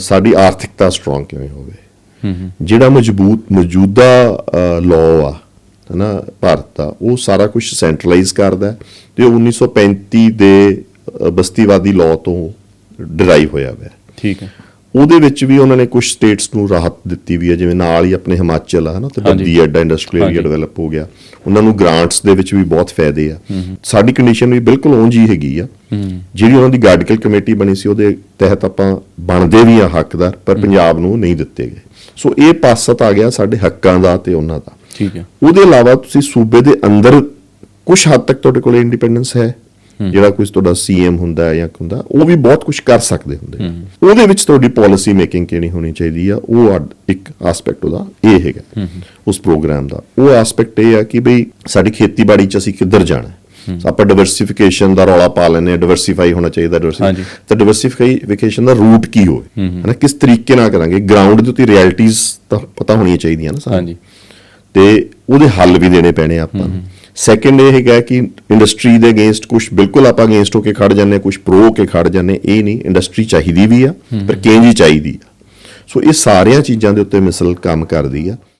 ਸਾਡੀ ਆਰਥਿਕਤਾ ਸਟਰੋਂਗ ਕਿਵੇਂ ਹੋਵੇ? ਜਿਹੜਾ ਮਜ਼ਬੂਤ, ਮੌਜੂਦਾ ਲਾਅ ਆ, ਹਨਾ, ਭਾਰਤ ਦਾ, ਉਹ ਸਾਰਾ ਕੁਝ ਸੈਂਟਰਲਾਈਜ਼ ਕਰਦਾ ਹੈ ਤੇ ਉਹ 1935 ਦੇ ਬਸਤੀਵਾਦੀ ਲਾਅ ਤੋਂ ਡਰਾਈਵ ਹੋਇਆ ਹੋਇਆ ਠੀਕ ਹੈ। ਉਹਦੇ ਵਿੱਚ ਵੀ ਉਹਨਾਂ ਨੇ ਕੁਝ ਸਟੇਟਸ ਨੂੰ ਰਾਹਤ ਦਿੱਤੀ ਵੀ ਹੈ ਜਿਵੇਂ ਨਾਲ ਹੀ ਆਪਣੇ ਹਿਮਾਚਲ ਆ ਹਨਾ ਤੇ। ਬੱਦੀ ਐਡਾ ਇੰਡਸਟਰੀਅਲ ਏਰੀਆ। ਡਿਵੈਲਪ ਹੋ ਗਿਆ। ਉਹਨਾਂ ਨੂੰ ਗ੍ਰਾਂਟਸ ਦੇ ਵਿੱਚ ਵੀ ਬਹੁਤ ਫਾਇਦੇ ਆ। ਸਾਡੀ ਕੰਡੀਸ਼ਨ ਵੀ ਬਿਲਕੁਲ ਉਂਝ ਹੀ ਹੈਗੀ ਆ। ਜਿਹੜੀ ਉਹਨਾਂ ਦੀ ਗਾਰਡੀਕਲ ਕਮੇਟੀ ਬਣੀ ਸੀ ਉਹਦੇ ਤਹਿਤ ਆਪਾਂ ਬਣਦੇ ਵੀ ਆ ਹੱਕਦਾਰ ਪਰ ਪੰਜਾਬ ਨੂੰ ਨਹੀਂ ਦਿੱਤੇ ਗਏ। ਸੋ ਇਹ ਪਾਸਤ ਆ ਗਿਆ ਸਾਡੇ ਹੱਕਾਂ ਦਾ ਤੇ ਉਹਨਾਂ ਦਾ। ਠੀਕ ਹੈ। ਉਹਦੇ ਇਲਾਵਾ ਤੁਸੀਂ ਸੂਬੇ ਦੇ ਅੰਦਰ ਕੁਝ ਹੱਦ ਤੱਕ ਤੁਹਾਡੇ ਕੋਲ ਇੰਡੀਪੈਂਡੈਂਸ ਹੈ? ਜਿਹੜਾ ਕੁਝ ਤੁਹਾਡਾ ਸੀਐਮ ਹੁੰਦਾ ਜਾਂ ਹੁੰਦਾ ਉਹ ਵੀ ਬਹੁਤ ਕੁਝ ਕਰ ਸਕਦੇ ਹੁੰਦੇ। ਉਹਦੇ ਵਿੱਚ ਤੁਹਾਡੀ ਪਾਲਿਸੀ ਮੇਕਿੰਗ ਕਿਹੜੀ ਹੋਣੀ ਚਾਹੀਦੀ ਆ ਉਹ ਇੱਕ ਐਸਪੈਕਟ ਉਹਦਾ ਇਹ ਹੈਗਾ ਉਸ ਪ੍ਰੋਗਰਾਮ ਦਾ। ਉਹ ਐਸਪੈਕਟ ਇਹ ਆ ਕਿ ਬਈ ਸਾਡੀ ਖੇਤੀਬਾੜੀ ਚ ਅਸੀਂ ਕਿੱਧਰ ਜਾਣਾ ਆਪਾਂ ਡਿਵਰਸਿਫਿਕੇਸ਼ਨ ਦਾ ਰੌਲਾ ਪਾ ਲੈਨੇ ਆ ਡਿਵਰਸਿਫਾਈ ਹੋਣਾ ਚਾਹੀਦਾ diversify- ਤਾਂ ਡਿਵਰਸਿਫਿਕੇਸ਼ਨ ਦਾ ਰੂਟ ਕੀ ਹੋਵੇ? ਹਨਾ ਕਿਸ ਤਰੀਕੇ ਨਾਲ ਕਰਾਂਗੇ? ਗਰਾਊਂਡ ਦੇ ਉੱਤੇ ਰਿਐਲਿਟੀਆਂ ਤਾਂ ਪਤਾ ਹੋਣੀਆਂ ਚਾਹੀਦੀਆਂ ਨਾ ਸਾਨੂੰ। ਹਾਂਜੀ। ਤੇ ਉਹਦੇ ਹੱਲ ਵੀ ਦੇਣੇ ਪੈਣੇ ਆਪਾਂ ਨੂੰ। ਸੈਕੰਡ ਇਹ ਹੈਗਾ ਕਿ ਇੰਡਸਟਰੀ ਦੇ ਅਗੇਂਸਟ ਕੁਝ ਬਿਲਕੁਲ ਆਪਾਂ ਅਗੇਂਸਟ ਹੋ ਕੇ ਖੜ ਜਾਂਦੇ ਕੁਝ ਪ੍ਰੋ ਹੋ ਕੇ ਖੜ ਜਾਂਦੇ ਇਹ ਨਹੀਂ ਇੰਡਸਟਰੀ ਚਾਹੀਦੀ ਵੀ ਆ ਪਰ ਕੇਂਜੀ ਚਾਹੀਦੀ ਆ। ਸੋ ਇਹ ਸਾਰੀਆਂ ਚੀਜ਼ਾਂ ਦੇ ਉੱਤੇ ਮਿਸਲ ਕੰਮ ਕਰਦੀ ਆ।